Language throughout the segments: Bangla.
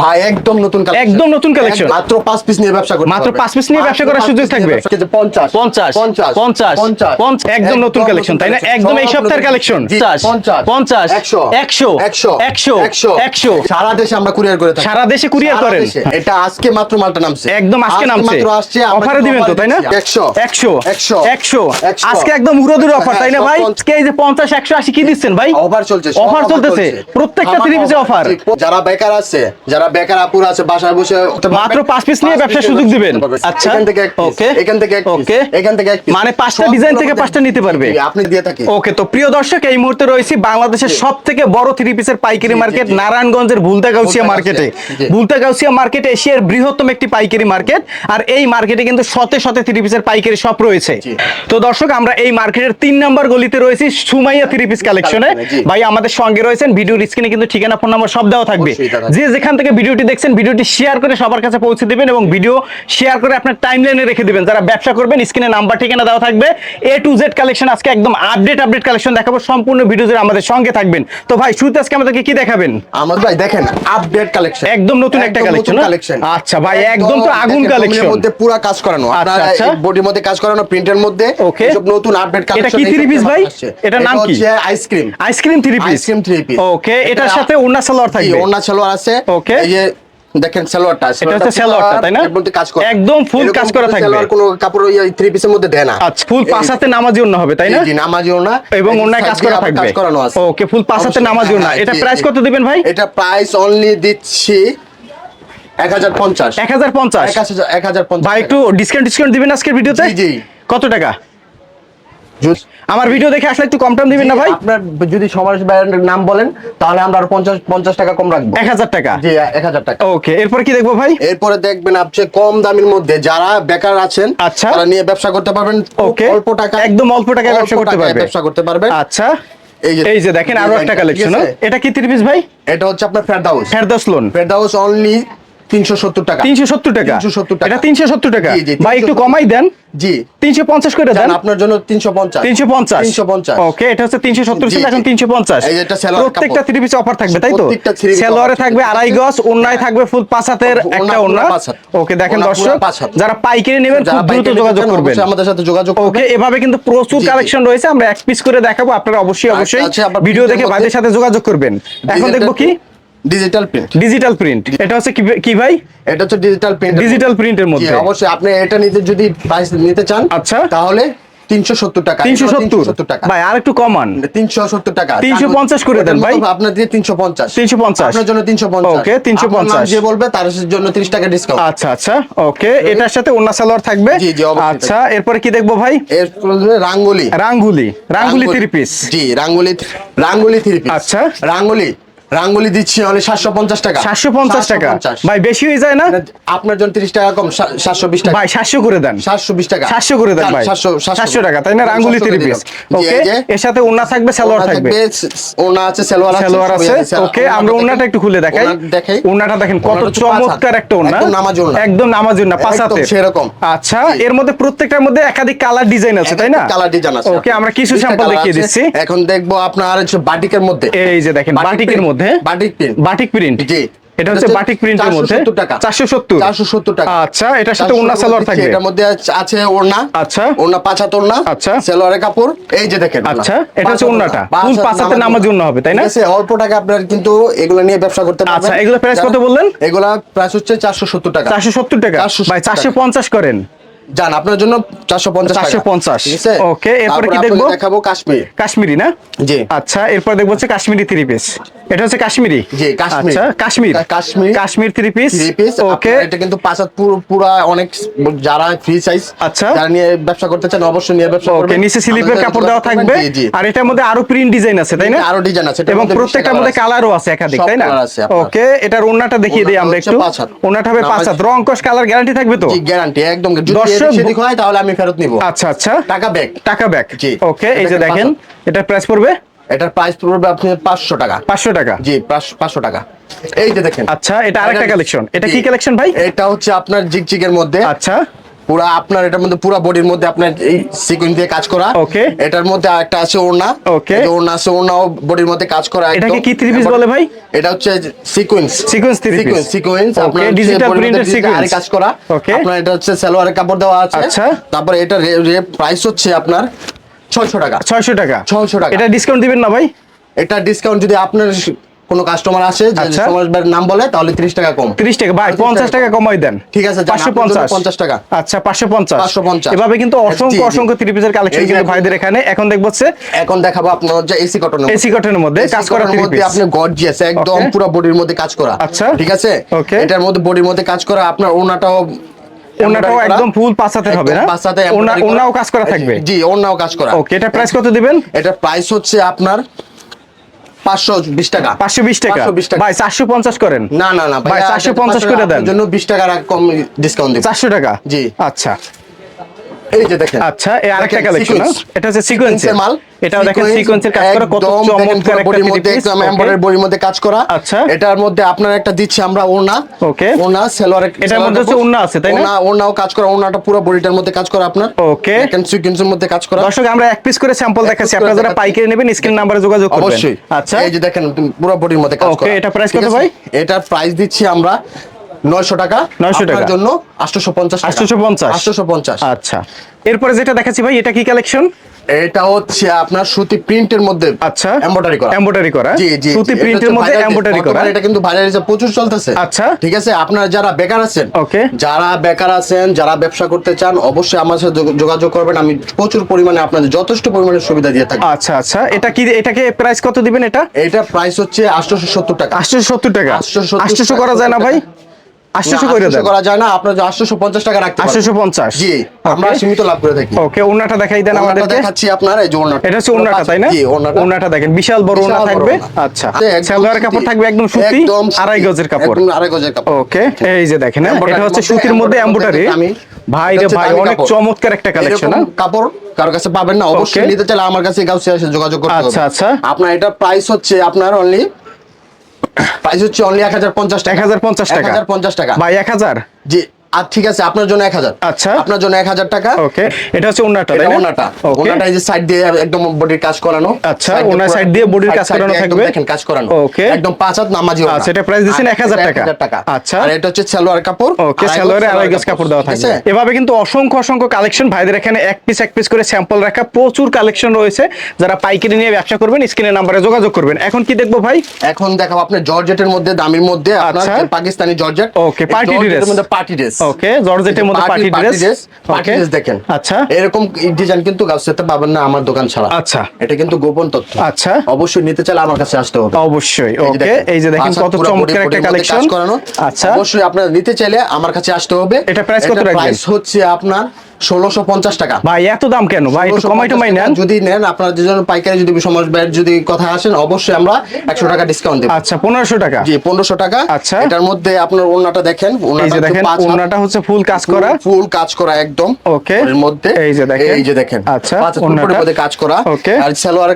ভাই একদম নতুন একদম নতুন। এক- মাত্র পিস নিয়ে ব্যবসা করতে মাত্র piece নিয়ে ব্যবসা করার সুযোগ থাকবে। ব্যবসা করতে- পঞ্চাশ। পঞ্চাশ, পঞ্চাশ। পঞ্চাশ, পঞ্চাশ। পঞ্চাশ, একদম নতুন collection, তাই না? একদম এই সপ্তাহের পঞ্চাশ, একশো। একশো, একশো। একশো, একশো। একশো। সারা দেশে আমরা কুরিয়ার করে থাকি। সারা দেশে সারা করেন? এটা আজকে মাত্র মালটা নামছে। একদম আজকে নামছে। মাত্র আসছে অফারে দিবেন তো তাই না। আজকে একদম উড়োদুর অফার তাই না ভাই? আজকে এই যে পঞ্চাশ একশো আশি কি দিচ্ছেন ভাই? অফার চলছে অফার চলতেছে। প্রত্যেকটা থ্রি পিসে অফার যারা বেকার আছে যারা বেকার আপুর আছে বাসায় বসে মাত্র পাঁচ piece নিয়ে ব্যবসার সুযোগ দিবেন। আচ্ছা। এখান থেকে এক ওকে। এখান থেকে এক ওকে। এখান থেকে এক মানে পাঁচটা ডিজাইন থেকে পাঁচটা নিতে পারবে আপনি দিয়ে থাকি ওকে তো প্রিয় দর্শক এই মুহূর্তে রয়েছি বাংলাদেশের সব থেকে বড় থ্রি পিসের পাইকারি মার্কেট নারায়ণগঞ্জের ভুলতা গাউসিয়া ভুলতা মার্কেটে গাউসিয়া, জি। ভুলতা গাউসিয়া মার্কেট এশিয়ার বৃহত্তম একটি পাইকারি মার্কেট আর এই মার্কেটে কিন্তু শতে শতে থ্রি পিসের পাইকারি শপ রয়েছে তো দর্শক আমরা এই মার্কেটের তিন নম্বর গলিতে রয়েছি সুমাইয়া থ্রি পিস কালেকশনে। ভাই আমাদের সঙ্গে রয়েছেন ভিডিওর স্ক্রিনে কিন্তু ঠিকানা ফোন নাম্বার সব দেওয়া থাকবে। যে যেখান থেকে ভিডিওটি দেখছেন ভিডিওটি শেয়ার করে সবার কাছে পৌঁছে দিবেন এবং ভিডিও শেয়ার করে আপনার টাইমলাইনে রেখে দিবেন। যারা ব্যবসা করবেন স্ক্রিনে নাম্বার ঠিকানা দেওয়া থাকবে। এ টু জেড কালেকশন আজকে একদম আপডেট আপডেট কালেকশন দেখাবো। সম্পূর্ণ ভিডিও জুড়ে আমাদের সঙ্গে থাকবেন। তো ভাই শুরুতে আজকে আমাদেরকে কি দেখাবেন? আমাদের ভাই দেখেন আপডেট কালেকশন একদম নতুন একটা কালেকশন আচ্ছা ভাই, একদম তো আগুন collection। মধ্যে পুরো কাজ করানো। আচ্ছা, আপনার আচ্ছা। বডির মধ্যে কাজ করানো প্রিন্টের মধ্যে. সব নতুন আপডেট কালেকশন এটা কি three piece ভাই? এটার নাম কি? হচ্ছে ice cream ice cream three piece ice cream three piece okay এটার সাথে ওন্না সালোয়ার থাকবে। ওন্না সালোয়ার আছে। Okay. যে দেখেন সালোয়ারটা এটা হচ্ছে সালোয়ারটা, তাই না? কাজ করা। একদম এরকম কাজ করা থাকবে। সালোয়ার কোনো কাপড় থ্রি পিসের মধ্যে দেয় না। আচ্ছা ফুল নামাজি অন্য হবে তাই না? জি, জি, নামাজিও এবং এই কাজ করা থাকবে। কাজ করানো আছে। ওকে ফুল পাঁচাতে অবশ্যই, নামাজিও না হ্যাঁ, এটা প্রাইস কত দিবেন ভাই? এটা প্রাইস অনলি দিচ্ছি এক হাজার পঞ্চাশ। এক হাজার পঞ্চাশ। এক হাজার পঞ্চাশ ভাই একটু ডিসকাউন্ট ডিসকাউন্ট দিবেন আজকের ভিডিওতে? জি। কত টাকা? আমার ভিডিও দেখে আসলে একটু কম টম দিবেন না ভাই? আপনার যদি সমাজ ব্র্যান্ডের নাম বলেন তাহলে আমরা আরও পঞ্চাশ পঞ্চাশ টাকা কম রাখব। এক হাজার টাকা? জি এক হাজার টাকা। ওকে এরপর কি দেখব ভাই? এরপরে দেখবেন আপনি কম দামের মধ্যে যারা বেকার আছেন আচ্ছা। তারা নিয়ে ব্যবসা করতে পারবেন। ওকে অল্প টাকা একদম অল্প টাকায় ব্যবসা করতে পারবে। ব্যবসা করতে পারবেন। আচ্ছা। এই যে- এই যে দেখেন আরও একটা কালেকশন? এটা কি থ্রি পিস ভাই? এটা হচ্ছে আপনার ফেরদাউস ফেরদাস লোন ফেরদাউস অনলি তিনশো সত্তর টাকা। তিনশো সত্তর টাকা? 370 টাকা। এটা তিনশো সত্তর টাকা? জি, জি, ভাই একটু কমাই দেন। জি। তিনশো পঞ্চাশ করে দেন। আপনার জন্য তিনশো পঞ্চাশ। তিনশো পঞ্চাশ। তিনশো পঞ্চাশ। ওকে এটা হচ্ছে তিনশো সত্তর জি, ছিল এখন জি। তিনশো পঞ্চাশ। এই এটা সালোয়ার প্রত্যেকটা থ্রি পিস অফার থাকবে তাই তো? প্রত্যেকটা three piece সালোয়ারে offer থাকবে। থাকবে। আড়াই গজ অন্যায় থাকবে ফুল পাঁচ একটা ওন্না ওকে দেখেন দর্শক যারা পাইকারি নেবেন যারা খুব দ্রুত যোগাযোগ করবেন। আমাদের সাথে যোগাযোগ ওকে এভাবে কিন্তু প্রচুর। কালেকশন রয়েছে আমরা এক পিস করে দেখাবো আপনারা অবশ্যই অবশ্যই আচ্ছা, ভিডিও দেখে ভাইদের সাথে যোগাযোগ করবেন। এখন দেখব কি? ডিজিটাল প্রিন্ট ডিজিটাল প্রিন্ট এটা হচ্ছে কি- কি ভাই? এটা হচ্ছে ডিজিটাল প্রিন্ট ডিজিটাল প্রিন্টের মধ্যে। অবশ্যই আপনি এটা নিতে যদি প্রাইস নিতে চান আচ্ছা। তাহলে তিনশো সত্তর টাকা। তিনশো সত্তর? টাকা। ভাই আর একটু কমান তিনশো সত্তর টাকা। 350 করে দেন ভাই। আপনার দিয়ে তিনশো পঞ্চাশ। 350 আপনার জন্য তিনশো পঞ্চাশ। Okay, 350 যে বলবে তার জন্য ত্রিশ টাকা ডিসকাউন্ট আচ্ছা আচ্ছা ওকে। এটার সাথে সালোয়ার থাকবে? জি, জি, আচ্ছা এরপরে কি দেখব ভাই? রাঙ্গুলি। রাঙ্গুলি। রাঙ্গুলি থ্রি পিস জি রাঙ্গুলি রাঙ্গুলি থ্রি পিস আচ্ছা। রাঙ্গুলি রাঙ্গুলি দিচ্ছি অনলি সাতশো পঞ্চাশ টাকা। সাতশো পঞ্চাশ টাকা? ভাই বেশি হয়ে যায় না? আপনার জন্য তিরিশ টাকা কম সাতশো বিশ টাকা। ভাই সাতশো করে দেন। সাতশো বিশ টাকা। সাতশো করে দেন ভাই। সাতশো টাকা তাই না? রাঙ্গুলি 700 থ্রি পিস ওকে এর সাথে ওন্না থাকবে সালোয়ার থাকবে। ওনা আছে সালোয়ার আছে সালোয়ার আছে? ওকে আমরা দেখেন। ওন্নাটা একটু খুলে দেখাই। দেখাই। ওন্নাটা দেখেন কত ওনাটা। চমৎকার একটা একদম নামাজি ওন্না। একদম নামাজি ওন্না পাঁচ একদম হাতের। সেরকম। আচ্ছা এর মধ্যে প্রত্যেকটার মধ্যে একাধিক কালার ডিজাইন আছে তাই না? কালার ডিজাইন আছে। ওকে আমরা কিছু স্যাম্পল দেখিয়ে দিচ্ছি। এখন দেখব আপনার বাটিকের মধ্যে। এই যে দেখেন বাটিক বাটিকের print, মধ্যে বাটিক প্রিন্ট বাটিক প্রিন্ট জি। এটা হচ্ছে বাটিক প্রিন্টের মধ্যে। 470 টাকা। 470 টাকা। আচ্ছা এটার সাথে ওন্না সালোয়ার থাকবে। এটার মধ্যে আছে- ওড়না। আচ্ছা। ওড়না পাঁচ হাত ওড়না আচ্ছা। সালোয়ারের কাপড়। এই যে দেখেন আচ্ছা, এটা হচ্ছে ওড়নাটা। ফুল হাত পাঁচ হাতে নামাজি ওড়না হবে, তাই না? আছে, অল্প টাকা আপনার কিন্তু এগুলা নিয়ে ব্যবসা করতে পারবেন। আচ্ছা, এগুলো price কত বললেন? এগুলা প্রাইস হচ্ছে চারশো সত্তর টাকা। চারশো সত্তর টাকা। 470 ভাই চারশো পঞ্চাশ করেন। আপনার জন্য চারশো পঞ্চাশ 450 ঠিক আছে? Okay, এরপরে কি দেখব? দেখাবো কাশ্মীর। কাশ্মীরি না? জি। আচ্ছা এরপর দেখব হচ্ছে কাশ্মীরি থ্রি পিস এটা হচ্ছে কাশ্মীরি? জি, কাশ্মীরি। আচ্ছা কাশ্মীর। কা- Kashmir. Three piece three piece okay এটা কিন্তু পুরো পুরা অনেক যারা ফ্রি সাইজ আচ্ছা। যারা নিয়ে ব্যবসা করতে চান অবশ্যই নিয়ে ব্যবসা ওকে নিচে স্লিপের কাপড় দেওয়া থাকবে। আর এটার মধ্যে আরও প্রিন্ট ডিজাইন আছে তাই না? আরও ডিজাইন আছে এবং প্রত্যেকটার 20টা মধ্যে কালারও আছে একাধিক তাই না। ওকে এটার ওন্নাটা দেখিয়ে দিই আমরা একটু। ওন্নাটা হবে পাঁচ হাত নামাজ- রং কস কালার গ্যারান্টি থাকবে তো? জি গ্যারান্টি একদম। দর্শক- সেদিক হয় তাহলে আমি ফেরত নিব। আচ্ছা আচ্ছা। টাকা ব্যাক টাকা ব্যাক জি। ওকে এই যে দেখেন এটার প্রাইস পড়বে? এটার প্রাইস পড়বে আপনি পাঁচশো টাকা। পাঁচশো টাকা। জি পাঁচ- পাঁচশো টাকা। এই যে দেখেন। আচ্ছা এটা আরেকটা কালেকশন এটা কি কালেকশন ভাই? এটা হচ্ছে আপনার জিগজিগের মধ্যে। আচ্ছা। পুরো আপনার এটার মধ্যে পুরো বডির মধ্যে আপনার এই সিকুয়েন্স দিয়ে কাজ করা Okay. এটার মধ্যে একটা আছে ওড়না যে ওড়না আছে ওড়নাও বডির মধ্যে কাজ করা এটাকে কি three piece বলে ভাই? এটা হচ্ছে sequence Sequence three piece। Sequence sequence আপনার digital sequence। আরে কাজ করা। আপনার এটা হচ্ছে সালোয়ারের কাপড় দেওয়া আছে আচ্ছা। তারপরে এটা প্রাইস হচ্ছে আপনার 600 টাকা ছয়শো টাকা 600 টাকা। এটা ডিসকাউন্ট দিবেন না ভাই এটা ডিসকাউন্ট যদি আপনার কোনো কাস্টমার আসে যে আচ্ছা। সমাজ ভাইয়ের নাম বলে তাহলে 30 টাকা কম। তিরিশ টাকা ভাই 35 পঞ্চাশ টাকা কমাই দেন। ঠিক আছে, যান, পাঁচশো আপনার জন্য পঞ্চাশ। 50 টাকা। আচ্ছা পাঁচশো পঞ্চাশ। 550 এভাবে কিন্তু অসংখ্য। অসংখ্য থ্রি পিসের কালেকশন কিন্তু ভাইদের এখানে। এখন দেখব হচ্ছে এখন দেখাবো আপনার হচ্ছে এসি কটনের এসি কটনের মধ্যে কাজ করা থ্রি পিস আপনি গর্জিয়াস একদম পুরো বডির মধ্যে কাজ করা। আচ্ছা। ঠিক আছে. এটার মধ্যে বডির মধ্যে কাজ করা আপনার ওনাটাও ওনাটাও একদম ফুল পাঁচাতে হবে না? একদম পাঁচাতে ওনা embroidery করা। ওনাও কাজ করা থাকবে? জি ওনাও কাজ করা। ওকে এটা প্রাইস কত দিবেন? এটার প্রাইস হচ্ছে আপনার পাঁচশো বিশ টাকা। পাঁচশো বিশ টাকা। 520 টাকা। ভাই চারশো পঞ্চাশ করেন। না না না ভাই, 450 করে দেন। জন্য বিশ টাকা এক কম ডিসকাউন্ট দিব। চারশো টাকা? জি। আচ্ছা। এই যে দেখেন। আচ্ছা এই আরেকটা কালেকশন এটা হচ্ছে সিকোয়েন্সের মাল। এটাও দেখেন সিকোয়েন্সের কাজ করা কত চমৎকার একটা মধ্যে একদম এমব্রয়ডারি বডির মধ্যে কাজ করা। আচ্ছা। এটার মধ্যে আপনার একটা দিচ্ছি আমরা ওনা Okay. ওনা সেলোয়ার এটার মধ্যে হচ্ছে ওড়না আছে, তাই না? ওনা ওনাও কাজ করা ওনাটা পুরো বডিটার মধ্যে কাজ করা আপনার। Okay. দেখেন সিকোয়েন্সের মধ্যে কাজ করা। দর্শক আমরা এক পিস করে স্যাম্পল দেখাচ্ছি। আপনারা যারা পাইকারি নেবেন স্ক্রিন নাম্বারে যোগাযোগ করবেন। অবশ্যই। আচ্ছা। এই যে দেখেন পুরো বডির মধ্যে কাজ করা। এটা price ঠিক কত ভাই? এটার প্রাইস দিচ্ছি আমরা 900 টাকা। 900 আপনার টাকা। জন্য 850 850 850 আচ্ছা। এরপরে যেটা দেখাচ্ছি ভাই এটা কি কালেকশন এটা হচ্ছে আপনার সুতি প্রিন্টের মধ্যে আচ্ছা। এমব্রয়ডারি করা। এমব্রয়ডারি করা। জি জি সুতি প্রিন্টের মধ্যে এমব্রয়ডারি করা। এটা কিন্তু প্রচুর চলতেছে। আচ্ছা। ঠিক আছে? আপনারা যারা বেকার আছেন Okay. যারা বেকার আছেন যারা ব্যবসা করতে চান অবশ্যই আমার সাথে যোগাযোগ করবেন। আমি প্রচুর পরিমাণে আপনাদের যথেষ্ট পরিমাণে সুবিধা দিয়ে থাকি। আচ্ছা আচ্ছা। এটা কি এটাকে প্রাইস কত দিবেন এটা? এটা প্রাইস হচ্ছে 870 টাকা। আটশোশো সত্তর টাকা। 870 আটশোশো করা যায় না ভাই? আটশোশো করে দেন। করা যায় না আপনার 850 টাকা রাখতে পারবেন। 850 জি আমরা সীমিত লাভ করে থাকি। ওকে ওনাটা দেখাই দেন ওনাটা আমাদেরকে। দেখাচ্ছি আপনার এই যে ওনাটা এটা হচ্ছে ওনাটা তাই না? ওনাটা ওনাটা দেখেন বিশাল বড় ওনা থাকবে। আচ্ছা সালোয়ার কাপড় থাকবে একদম সুতি আড়াই গজের কাপড়। আড়াই গজের কাপড়। ওকে এই যে দেখেন হ্যাঁ, এটা হচ্ছে সুতির মধ্যে এমব্রয়ডারি ভাই রে ভাই অনেক চমৎকার একটা কালেকশন এরকম কাপড় কারোর কাছে পাবেন না অবশ্যই নিতে চাইলে আমার কাছে যোগাযোগ করতে হবে। আচ্ছা, আচ্ছা। আপনার এটা প্রাইস হচ্ছে আপনার অনলি প্রাইস হচ্ছে অনলি এক হাজার পঞ্চাশ টাকা। 1050 টাকা। এক হাজার পঞ্চাশ টাকা। ভাই এক হাজার? জি। আর ঠিক আছে আপনার জন্য এক হাজার। আচ্ছা। আপনার জন্য এক হাজার টাকা। ওকে এটা হচ্ছে ওনাটা তাই ওনাটা ওনাটা এই যে সাইড দিয়ে একদম বডির কাজ করানো। আচ্ছা, ওনার side দিয়ে body র side- কাজ করানো থাকবে। দেখেন কাজ করানো। ওকে। একদম পাঁচ হাত নামাজি। আচ্ছা, এটা দিচ্ছেন আর 1000 টাকা। আচ্ছা। আর এটা হচ্ছে সালোয়ার কাপড়। ওকে সালোয়ারে আড়াই গজ কাপড় দেওয়া থাকবে। এভাবে কিন্তু অসংখ্য অসংখ্য কালেকশন ভাইদের এখানে এক পিস এক পিস করে স্যাম্পল রাখা প্রচুর কালেকশন রয়েছে। যারা পাইকারি নিয়ে ব্যবসা করবেন স্ক্রিনের নাম্বারে যোগাযোগ করবেন। এখন কি দেখব ভাই? এখন দেখাবো আপনার জর্জেটের মধ্যে দামির মধ্যে আপনার আচ্ছা। Pakistani georgette. Okay party dress। মধ্যে পার্টি ড্রেস ওকে জর্জেটের মধ্যে পার্টি ড্রেস পার্টি ড্রেস দেখেন। আচ্ছা। এরকম ডিজাইন কিন্তু গাউসেতে পাবেন না আমার দোকান ছাড়া। আচ্ছা। এটা কিন্তু গোপন তথ্য। আচ্ছা। অবশ্যই নিতে চাইলে আমার কাছে আসতে হবে। অবশ্যই। ওকে এই যে দেখেন কত চমৎকার একটা কালেকশন। আচ্ছা। অবশ্যই আপনারা নিতে চাইলে আমার কাছে আসতে হবে। এটা প্রাইস কত রাখবেন? প্রাইস হচ্ছে আপনার ষোলোশো পঞ্চাশ টাকা। ভাই এত দাম কেন? ভাই একটু কমাই টমাই নেন। যদি নেন আপনার যে জন্য পাইকারি যদি সমাজ ব্যয়ের যদি কথা আসেন অবশ্যই আমরা একশো টাকা ডিসকাউন্ট দেবো। আচ্ছা পনেরোশো টাকা। জি পনেরোশো টাকা। আচ্ছা। এটার মধ্যে আপনার ওড়নাটা দেখেন এই দেখেন ওনাটা হচ্ছে ফুল কাজ করা। ফুল কাজ করা একদম। Okay. এর মধ্যে এই যে দেখেন। এই যে দেখেন। আচ্ছা, ওড়নাটা। মধ্যে কাজ করা। Okay. আর সালোয়ার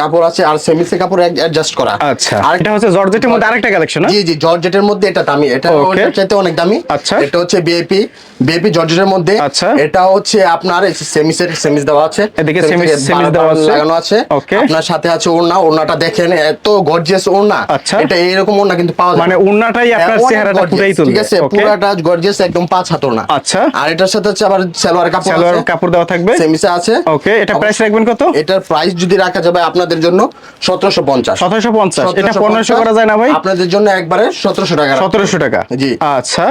কাপড় আছে আর সেমিসে কাপড় অ্যাডজাস্ট করা। আচ্ছা। আর এটা হচ্ছে জর্জেটের মধ্যে আরেকটা কালেকশন জি জি জর্জেটের মধ্যে এটা দামি। এটা ওটার চাইতে অনেক দামি। আচ্ছা। এটা হচ্ছে বিএপি বিএপি জর্জেটের মধ্যে আচ্ছা। এটা হচ্ছে আপনার সেমিসের সেমিস দেওয়া আছে। এদিকে সেমিস semis দেওয়া আছে। লাগানো আছে। Okay. আপনার সাথে আছে ওড়না ওড়নাটা দেখেন এত গর্জিয়াস ওড়না। আচ্ছা। এটা এরকম ওড়না কিন্তু পাওয়া যায় মানে ওড়নাটাই আপনার চেহারাটা ফুটাই তুলবে। ঠিক আছে? পুরাটা গর্জিয়াস একদম পাঁচ হাত ওড়না। আচ্ছা। আর এটার সাথে হচ্ছে আবার সালোয়ার কাপড় সালোয়ার কাপড় দেওয়া থাকবে। সেমিসে আছে। ওকে এটা প্রাইস রাখবেন কত? এটার প্রাইস যদি রাখা যাবে আপনাদের জন্য সতেরোশো পঞ্চাশ। সতেরোশো পঞ্চাশ। এটা পনেরোশো করা যায় না ভাই? আপনাদের জন্য একবারে সতেরোশো টাকা রাখব। সতেরোশো টাকা। জি। আচ্ছা।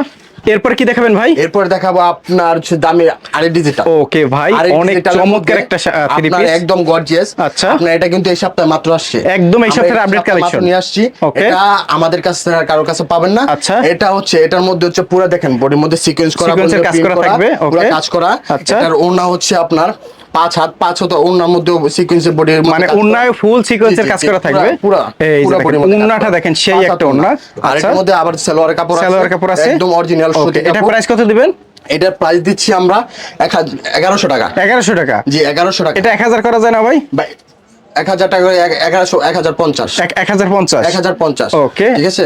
এরপর কি দেখাবেন ভাই? এরপর দেখাবো আপনার দামি আরে ডিজিটাল ওকে ভাই অনেক চমৎকার একটা থ্রি পিস একদম গর্জিয়াস আচ্ছা। আপনার এটা কিন্তু এই সপ্তাহে মাত্র আসছে। একদম এই সপ্তাহের আপডেট collection। নিয়ে আসছি। ওকে। এটা আমাদের কাছে আর কারোর কাছে পাবেন না। আচ্ছা। এটা হচ্ছে এটার মধ্যে হচ্ছে পুরো দেখেন বডির মধ্যে সিকোয়েন্স করা কাজ করা থাকবে, পুরো কাজ করা। আচ্ছা। এটার ওনা হচ্ছে আপনার পাঁচ হাত পাঁচ হাত ওড়নার মধ্যে সিকোয়েন্সের বডির মানে উন্নয় ফুল সিকোয়েন্সের কাজ করা থাকবে? পুরা, এই যে দেখেন, সেই একটা উন্না। আর আচ্ছা। এটার মধ্যে আবার সালোয়ার কাপড় আছে। সালোয়ার কাপড় আছে? একদম অরিজিনাল সুতি এটা প্রাইস কত দিবেন? এটার প্রাইস দিচ্ছি আমরা এক হাজার এগারোশো টাকা। এগারোশো টাকা? জি এগারোশো টাকা। এটা এক হাজার করা যায় না ভাই? ভাই এক হাজার টাকা এগারোশো এক হাজার পঞ্চাশ। এক- হাজার পঞ্চাশ? এক হাজার পঞ্চাশ। Okay. ঠিক আছে?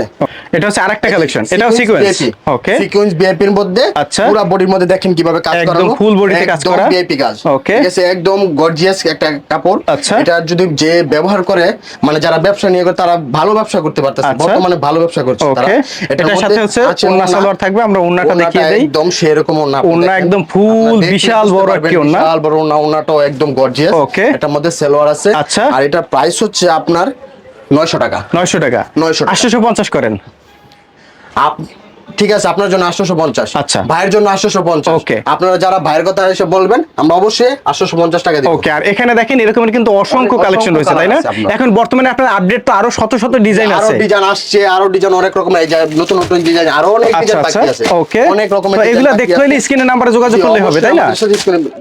এটা হচ্ছে আরেকটা কালেকশন সিকোয়েন্স ওকে সিকোয়েন্স মধ্যে আচ্ছা। পুরো বডির মধ্যে দেখেন কীভাবে কাজ একদম করানো full body তে কাজ একদম করা। ভিআইপি কাজ Okay. ঠিক আছে একদম গর্জিয়াস একটা কাপড় আচ্ছা। এটা যদি যে ব্যবহার করে মানে যারা ব্যবসা নিয়ে করে তারা ভালো ব্যবসা করতে পারতেছে আচ্ছা। বর্তমানে ভালো ব্যবসা করছে তারা এটার সাথে হচ্ছে ওন্না সালোয়ার থাকবে আমরা ওন্নাটা দেখিয়ে দেই একদম সেরকম ওড়না আপনি ওড়না একদম আপনারা বিশাল বড় একটি ওড়না। বিশাল বড় ওড়না ওড়নাটাও একদম গর্জিয়াস Okay. এটার মধ্যে সেলোয়ার আছে আচ্ছা। আর এটা প্রাইস হচ্ছে আপনার নয়শো টাকা নয়শো টাকা 900 টাকা। আটশোশো পঞ্চাশ করেন আপ ঠিক আছে আপনার জন্য আটশোশো পঞ্চাশ। আচ্ছা। ভাইয়ের জন্য আটশোশো পঞ্চাশ। Okay. আপনারা যারা ভাইয়ের কথা এসে বলবেন আমরা অবশ্যই আটশোশো পঞ্চাশ টাকা দিব। ওকে আর এখানে দেখেন এরকমের কিন্তু অসংখ্য কালেকশন রয়েছে তাই না। এখন বর্তমানে আপনার আপডেট তো আরও শত শত ডিজাইন আরও আছে। ডিজাইন আসছে আরও ডিজাইন অনেক রকম এই যে নতুন নতুন ডিজাইন আরও অনেক আচ্ছা ডিজাইন আচ্ছা বাকি আছে। ওকে। অনেক রকমের design এগুলা দেখতে হলে আছে। স্ক্রিনের নাম্বারে যোগাযোগ করলে হবে তাই না?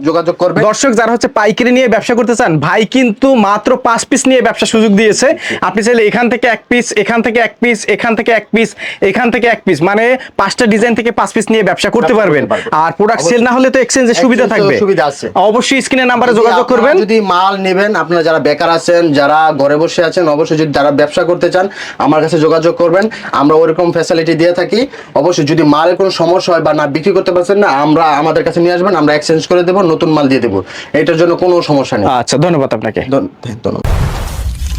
যোগাযোগ করবেন। দর্শক যারা হচ্ছে পাইকারি নিয়ে ব্যবসা করতে চান ভাই কিন্তু মাত্র পাঁচ পিস নিয়ে ব্যবসা সুযোগ দিয়েছে। আপনি চাইলে এখান থেকে এক পিস এখান থেকে এক পিস এখান থেকে এক পিস এখান থেকে এক পিস মানে পাঁচটা ডিজাইন থেকে পাঁচ পিস নিয়ে ব্যবসা করতে পারবেন। আর প্রোডাক্ট সেল না হলে তো এক্সচেঞ্জের সুবিধা থাকবে। সুবিধা আছে। অবশ্যই স্ক্রিনের নাম্বারে যোগাযোগ করবেন। যদি মাল নেবেন আপনারা যারা বেকার আছেন যারা ঘরে বসে আছেন অবশ্যই যদি যারা ব্যবসা করতে চান আমার কাছে যোগাযোগ করবেন। আমরা ওরকম ফ্যাসিলিটি দিয়ে থাকি। অবশ্যই যদি মালের কোনো সমস্যা হয় বা না বিক্রি করতে পারছেন না আমরা আমাদের কাছে নিয়ে আসবেন আমরা এক্সচেঞ্জ করে দেবো নতুন মাল দিয়ে দেবো। এটার জন্য কোনো সমস্যা নেই। আচ্ছা ধন্যবাদ আপনাকে। ধন্যবাদ।